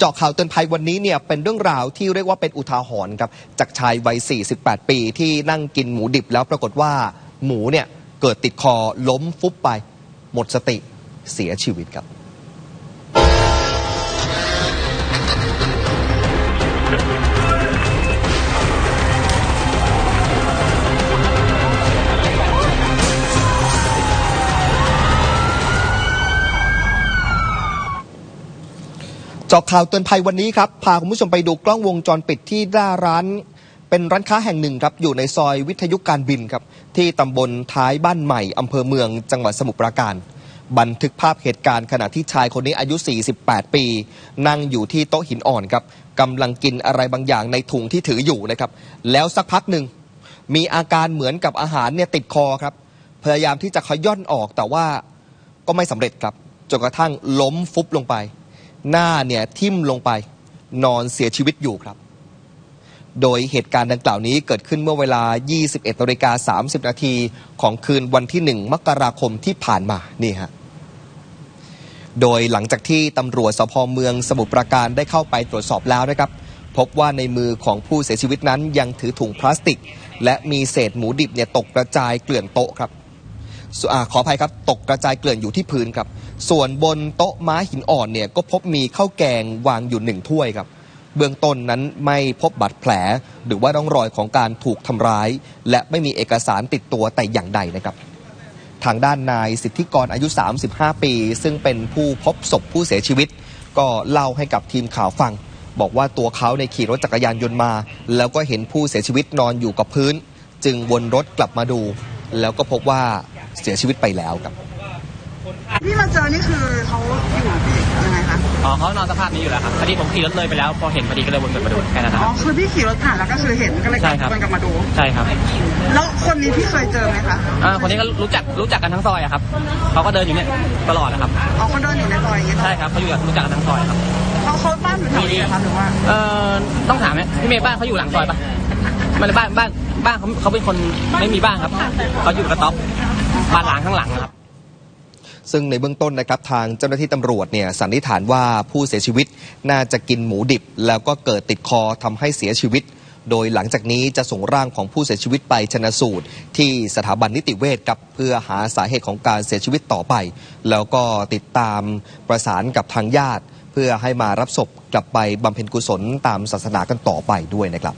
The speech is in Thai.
เจาะข่าวเตือนภัยวันนี้เนี่ยเป็นเรื่องราวที่เรียกว่าเป็นอุทาหรณ์ครับจากชายวัย 48 ปีที่นั่งกินหมูดิบแล้วปรากฏว่าหมูเนี่ยเกิดติดคอล้มฟุบไป หมดสติเสียชีวิตครับ จาะข่าวเตือนภัยวันนี้ครับ พาคุณผู้ชมไปดูกล้องวงจรปิดที่หน้าร้าน เป็นร้านค้าแห่งหนึ่งครับ อยู่ในซอยวิทยุการบินครับ ที่ตำบลท้ายบ้านใหม่อำเภอเมืองจังหวัดสมุทรปราการ บันทึกภาพเหตุการณ์ขณะที่ชายคนนี้อายุ 48 ปี นั่งอยู่ที่โต๊ะหินอ่อนครับกำลังกินอะไรบางอย่างในถุงที่ถืออยู่นะครับ แล้วสักพักหนึ่งมีอาการเหมือนกับอาหารเนี่ยติดคอครับ พยายามที่จะขย่อนออกแต่ว่าก็ไม่สำเร็จครับจนกระทั่งล้มฟุบลงไป หน้าเนี่ยทิ่มลงไปนอนเสียชีวิตอยู่ครับ โดยเหตุการณ์ดังกล่าวนี้เกิดขึ้นเมื่อเวลา 21นาฬิกา30 นาทีของคืนวันที่ 1 มกราคมที่ผ่านมานี่ฮะโดยหลังจากที่ตำรวจสพเมืองสมุทรปราการได้เข้าไปตรวจสอบแล้วนะครับ พบว่าในมือของผู้เสียชีวิตนั้นยังถือถุงพลาสติก และมีเศษหมูดิบเนี่ยตกกระจายเกลื่อนโต๊ะครับ อขออภัยครับ ตกกระจายเกลื่อนอยู่ที่พื้นครับ ส่วนบนโต๊ะม้าหินอ่อนเนี่ยก็พบมีข้าวแกงวางอยู่หนึ่งถ้วยครับ เบื้องต้นนั้นไม่พบบาดแผล หรือว่าร่องรอยของการถูกทำร้าย และไม่มีเอกสารติดตัวแต่อย่างใดนะครับทางด้านนายสิทธิกรอายุ 35 ปี ซึ่งเป็นผู้พบศพผู้เสียชีวิต ก็เล่าให้กับทีมข่าวฟัง บอกว่าตัวเขาในขี่รถจักรยานยนต์มา แล้วก็เห็นผู้เสียชีวิตนอนอยู่กับพื้น จึงวนรถกลับมาดู แล้วก็พบว่า เสียชีวิตไปแล้วครับที่มาเจอนี่คือเขาอยู่ยังไงคะอ๋อเขานอนสภาพนี้อยู่แล้วครับพอดีผมขี่รถเลยไปแล้วพอเห็นพอดีก็เลยวนกลับมาดูแค่นั้นนะอ๋คอรับคือพี่ขี่รถผ่านแล้วก็คือเห็นก็เลยกใช่ลับครับวนกลับมาดู ใช่ครับแล้วคนนี้พี่เคยเจอไหมคะอ่าคนนี้ก็รู้จักรู้จักกันทั้งซอยอะครับเขาก็เดินอยู่เนี่ยตลอดนะครับอ๋อเขาเดินอยู่ในซอยอย่างเงี้ยใช่ครับเขาอยู่กับรู้จักกันทั้งซอยครับเขาเขาบ้านอยู่แถวนี้นะคะหรือว่าเอ่อต้องถามไหมพี่เมย์บ้านเขาอยู่หลังซอยปะไมันบ้านบ้านบ้านเขาเขาเป็นคนไม่มีบ้านครับเขาอยู่กระต๊อบ บ้านหลังข้างหลังนะครับ ซึ่งในเบื้องต้นนะครับทางเจ้าหน้าที่ตำรวจเนี่ยสันนิษฐานว่าผู้เสียชีวิตน่าจะกินหมูดิบ แล้วก็เกิดติดคอทำให้เสียชีวิต โดยหลังจากนี้จะส่งร่างของผู้เสียชีวิตไปชนะสูตร ที่สถาบันนิติเวชกับเพื่อหาสาเหตุของการเสียชีวิตต่อไป แล้วก็ติดตามประสานกับทางญาติ เพื่อให้มารับศพกลับไปบำเพ็ญกุศลตามศาสนากันต่อไปด้วยนะครับ